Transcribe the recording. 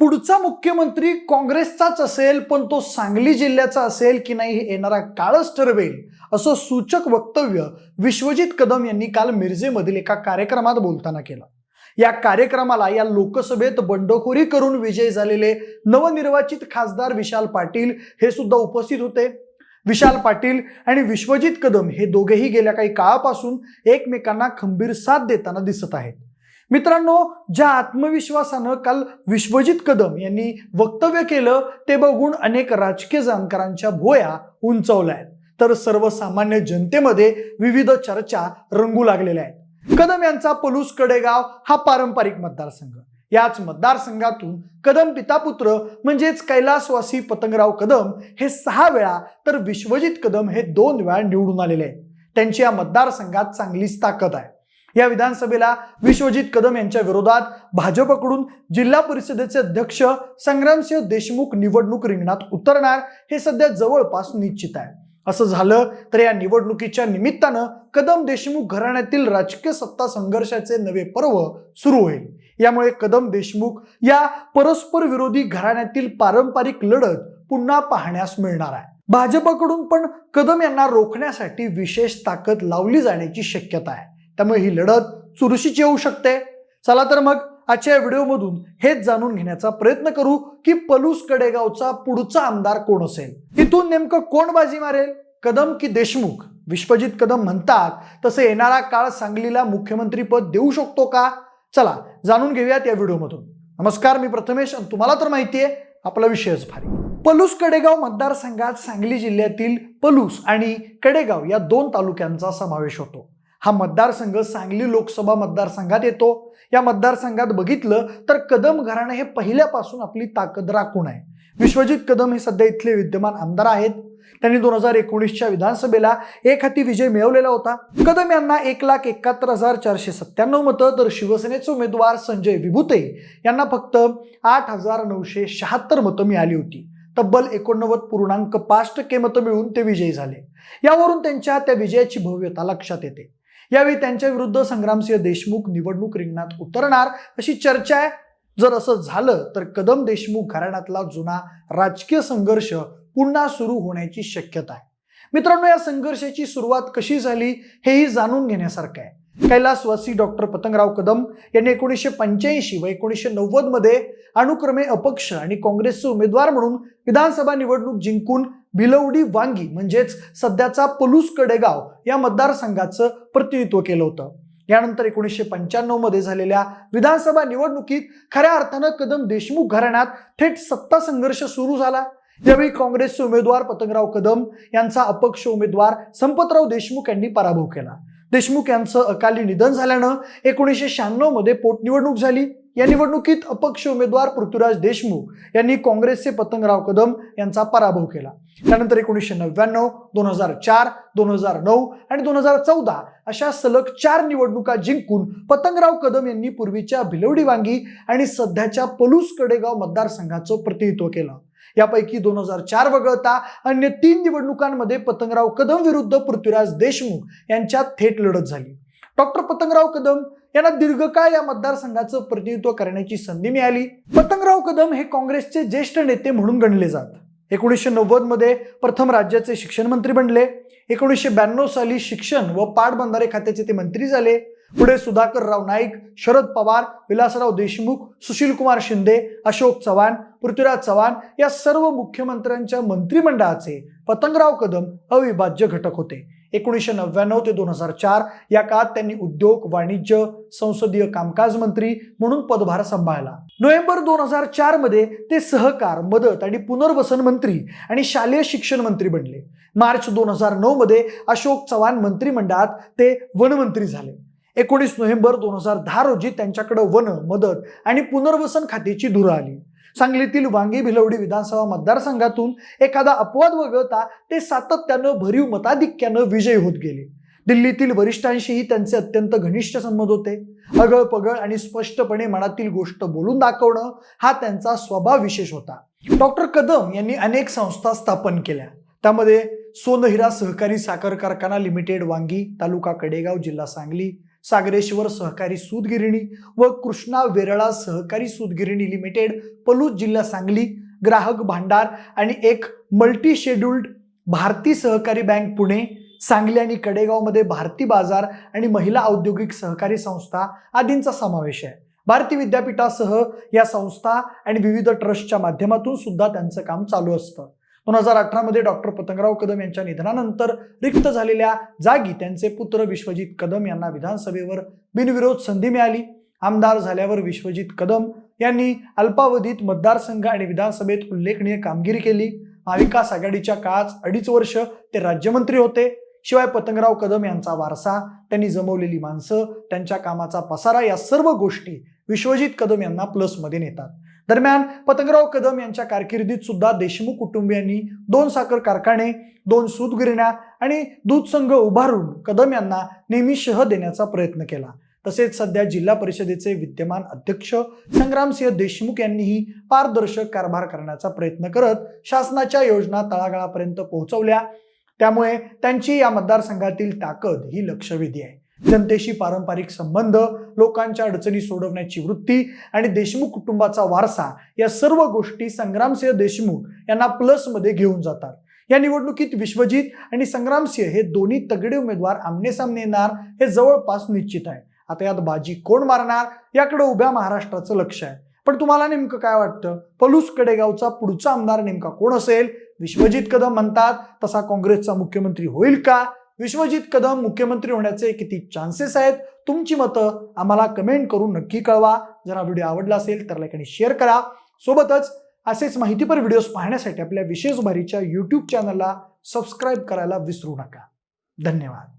पुढचा मुख्यमंत्री काँग्रेसचाच असेल पण तो सांगली जिल्ह्याचा असेल की नाही हे येणारा काळच ठरवेल असं सूचक वक्तव्य विश्वजित कदम यांनी काल मिरजेमधील एका कार्यक्रमात बोलताना केलं. या कार्यक्रमाला या लोकसभेत बंडखोरी करून विजयी झालेले नवनिर्वाचित खासदार विशाल पाटील हे सुद्धा उपस्थित होते. विशाल पाटील आणि विश्वजित कदम हे दोघेही गेल्या काही काळापासून एकमेकांना खंबीर साथ देताना दिसत आहेत. मित्रांनो ज्या आत्मविश्वासानं काल विश्वजित कदम यांनी वक्तव्य केलं ते बघून अनेक राजकीय जाणकारांच्या भोया उंचवल्या आहेत. तर सर्वसामान्य जनतेमध्ये विविध चर्चा रंगू लागलेल्या आहेत. कदम यांचा पलूस कडेगाव हा पारंपरिक मतदारसंघ. याच मतदारसंघातून कदम पितापुत्र म्हणजेच कैलासवासी पतंगराव कदम हे सहा वेळा तर विश्वजित कदम हे दोन वेळा निवडून आलेले आहेत. त्यांची या मतदारसंघात चांगलीच ताकद आहे. या विधानसभेला विश्वजित कदम यांच्या विरोधात भाजपकडून जिल्हा परिषदेचे अध्यक्ष संग्रामसिंह देशमुख निवडणूक रिंगणात उतरणार हे सध्या जवळपास निश्चित आहे. असं झालं तर या निवडणुकीच्या निमित्तानं कदम देशमुख घराण्यातील राजकीय सत्ता संघर्षाचे नवे पर्व सुरू होईल. यामुळे कदम देशमुख या परस्पर विरोधी घराण्यातील पारंपरिक लढत पुन्हा पाहण्यास मिळणार आहे. भाजपकडून पण कदम यांना रोखण्यासाठी विशेष ताकद लावली जाण्याची शक्यता आहे. त्यामुळे ही लढत चुरशीची येऊ शकते. चला तर मग आजच्या या व्हिडिओमधून हेच जाणून घेण्याचा प्रयत्न करू की पलूस कडेगावचा पुढचा आमदार कोण असेल? इथून नेमकं कोण बाजी मारेल? कदम की देशमुख? विश्वजित कदम म्हणतात तसे येणारा काळ सांगलीला मुख्यमंत्री पद देऊ शकतो का? चला जाणून घेऊयात या व्हिडिओमधून. नमस्कार मी प्रथमेश आणि तुम्हाला तर माहिती आहे आपला विषयच भारी. पलूस कडेगाव मतदारसंघात सांगली जिल्ह्यातील पलूस आणि कडेगाव या दोन तालुक्यांचा समावेश होतो. हा मतदारसंघ सांगली लोकसभा मतदारसंघात येतो. या मतदारसंघात बघितलं तर कदम घराणं हे पहिल्यापासून आपली ताकद राखून आहे. विश्वजित कदम हे सध्या इथले विद्यमान आमदार आहेत. त्यांनी दोन हजार एकोणीसच्या विधानसभेला एक हाती विजय मिळवलेला होता. कदम यांना एक लाख एकाहत्तर हजार चारशे सत्त्याण्णव मतं तर शिवसेनेचे उमेदवार संजय विभुते यांना फक्त आठ हजार नऊशे शहात्तर मतं मिळाली होती. तब्बल एकोणनव्वद पूर्णांक पाच टक्के मतं मिळून ते विजयी झाले. यावरून त्यांच्या त्या विजयाची भव्यता लक्षात येते. यावेळी त्यांच्या विरुद्ध संग्रामसिंह देशमुख निवडणूक रिंगणात उतरणार अशी चर्चा आहे. जर असं झालं तर कदम देशमुख घराण्यातला जुना राजकीय संघर्ष पुन्हा सुरू होण्याची शक्यता आहे. मित्रांनो या संघर्षाची सुरुवात कशी झाली हेही जाणून घेण्यासारखं आहे. कैलासवासी डॉक्टर पतंगराव कदम यांनी एकोणीसशे पंच्याऐंशी व एकोणीसशे नव्वदमध्ये अनुक्रमे अपक्ष आणि काँग्रेसचे उमेदवार म्हणून विधानसभा निवडणूक जिंकून भिलवडी वांगी म्हणजेच सध्याचा पलूस कडेगाव या मतदारसंघाचं प्रतिनिधित्व केलं होतं. यानंतर एकोणीसशे पंच्याण्णवमध्ये झालेल्या विधानसभा निवडणुकीत खऱ्या अर्थानं कदम देशमुख घराण्यात थेट सत्ता संघर्ष सुरू झाला. यावेळी काँग्रेसचे उमेदवार पतंगराव कदम यांचा अपक्ष उमेदवार संपतराव देशमुख यांनी पराभव केला. देशमुख यांचं अकाली निधन झाल्यानं एकोणीसशे शहाण्णवमध्ये पोटनिवडणूक झाली. या निवडणुकीत अपक्ष उमेदवार पृथ्वीराज देशमुख यांनी काँग्रेसचे पतंगराव कदम यांचा पराभव केला. त्यानंतर एकोणीसशे नव्याण्णव दोन हजार चार दोन हजार नऊ आणि दोन हजार चौदा अशा सलग चार निवडणुका जिंकून पतंगराव कदम यांनी पूर्वीच्या भिलवडी वांगी आणि सध्याच्या पलूस कडेगाव मतदारसंघाचं प्रतिनिधित्व केलं. यापैकी दोन हजार चार वगळता अन्य तीन निवडणुकांमध्ये पतंगराव कदम विरुद्ध पृथ्वीराज देशमुख यांच्यात थेट लढत झाली. डॉक्टर पतंगराव कदम यांना दीर्घकाळ या मतदारसंघाचं प्रतिनिधित्व करण्याची संधी मिळाली. पतंगराव कदम हे काँग्रेसचे ज्येष्ठ नेते म्हणून गणले जात. एकोणीसशे नव्वदमध्ये प्रथम राज्याचे शिक्षण मंत्री बनले. एकोणीसशे ब्याण्णव साली शिक्षण व पाटबंधारे खात्याचे ते मंत्री झाले. पुढे सुधाकरराव नाईक शरद पवार विलासराव देशमुख सुशीलकुमार शिंदे अशोक चव्हाण पृथ्वीराज चव्हाण या सर्व मुख्यमंत्र्यांच्या मंत्रिमंडळाचे पतंगराव कदम अविभाज्य घटक होते. एकोणीसशे नव्याण्णव ते दोन हजार चार या काळात त्यांनी उद्योग वाणिज्य संसदीय कामकाज मंत्री म्हणून पदभार सांभाळला. नोव्हेंबर दोन हजार चारमध्ये ते सहकार मदत आणि पुनर्वसन मंत्री आणि शालेय शिक्षण मंत्री बनले. मार्च दोन हजार नऊ मध्ये अशोक चव्हाण मंत्रिमंडळात ते वनमंत्री झाले. एकोणीस नोव्हेंबर दोन हजार दहा रोजी त्यांच्याकडे वन मदत आणि पुनर्वसन खात्याची धुरा आली. सांगलीतील वांगी भिलवडी विधानसभा मतदारसंघातून एखादा अपवाद वगळता ते सातत्यानं भरीव मताधिक्यानं विजयी होत गेले. दिल्लीतील वरिष्ठांशीही त्यांचे अत्यंत घनिष्ठ संबंध होते. अगळ पगळ आणि स्पष्टपणे मनातील गोष्ट बोलून दाखवणं हा त्यांचा स्वभाव विशेष होता. डॉक्टर कदम यांनी अनेक संस्था स्थापन केल्या. त्यामध्ये सोनहिरा सहकारी साखर कारखाना लिमिटेड वांगी तालुका कडेगाव जिल्हा सांगली सागरेश्वर सहकारी सूतगिरणी व कृष्णा वेरळा सहकारी सूतगिरणी लिमिटेड पलूस जिल्हा सांगली ग्राहक भांडार आणि एक मल्टी शेड्युल्ड भारती सहकारी बँक पुणे सांगली आणि कडेगावमध्ये भारती बाजार आणि महिला औद्योगिक सहकारी संस्था आदींचा समावेश आहे. भारती विद्यापीठासह या संस्था आणि विविध ट्रस्टच्या माध्यमातून सुद्धा त्यांचं काम चालू असतं. दोन हजार अठरामध्ये डॉक्टर पतंगराव कदम यांच्या निधनानंतर रिक्त झालेल्या जागी त्यांचे पुत्र विश्वजित कदम यांना विधानसभेवर बिनविरोध संधी मिळाली. आमदार झाल्यावर विश्वजित कदम यांनी अल्पावधीत मतदारसंघ आणि विधानसभेत उल्लेखनीय कामगिरी केली. महाविकास आघाडीच्या काळात अडीच वर्ष ते राज्यमंत्री होते. शिवाय पतंगराव कदम यांचा वारसा त्यांनी जमवलेली माणसं त्यांच्या कामाचा पसारा या सर्व गोष्टी विश्वजित कदम यांना प्लसमध्ये नेतात. दरम्यान पतंगराव कदम यांच्या कारकिर्दीत सुद्धा देशमुख कुटुंबियांनी दोन साखर कारखाने दोन सूतगिरण्या आणि दूध संघ उभारून कदम यांना नेहमी शह देण्याचा प्रयत्न केला. तसेच सध्या जिल्हा परिषदेचे विद्यमान अध्यक्ष संग्रामसिंह देशमुख यांनीही पारदर्शक कारभार करण्याचा प्रयत्न करत शासनाच्या योजना तळागाळापर्यंत पोहोचवल्या. त्यामुळे त्यांची या मतदारसंघातील ताकद ही लक्षवेधी आहे. जनतेशी पारंपरिक संबंध लोकांच्या अडचणी सोडवण्याची वृत्ती आणि देशमुख कुटुंबाचा वारसा या सर्व गोष्टी संग्रामसिंह देशमुख यांना प्लसमध्ये घेऊन जातात. या निवडणुकीत विश्वजित आणि संग्रामसिंह हे दोन्ही तगडे उमेदवार आमने सामने येणार हे जवळपास निश्चित आहे. आता यात बाजी कोण मारणार याकडे उभ्या महाराष्ट्राचं लक्ष आहे. पण तुम्हाला नेमकं काय वाटतं? पलूस कडेगावचा पुढचा आमदार नेमका कोण असेल? विश्वजित कदम म्हणतात तसा काँग्रेसचा मुख्यमंत्री होईल का? विश्वजित कदम मुख्यमंत्री होण्याचे किती चान्सेस आहेत? तुमची मतं आम्हाला कमेंट करून नक्की कळवा. जर हा व्हिडिओ आवडला असेल तर लाईक आणि शेअर करा. सोबतच असेच माहितीपर व्हिडिओज पाहण्यासाठी आपल्या विशेष भारीच्या यूट्यूब चॅनलला सबस्क्राईब करायला विसरू नका. धन्यवाद.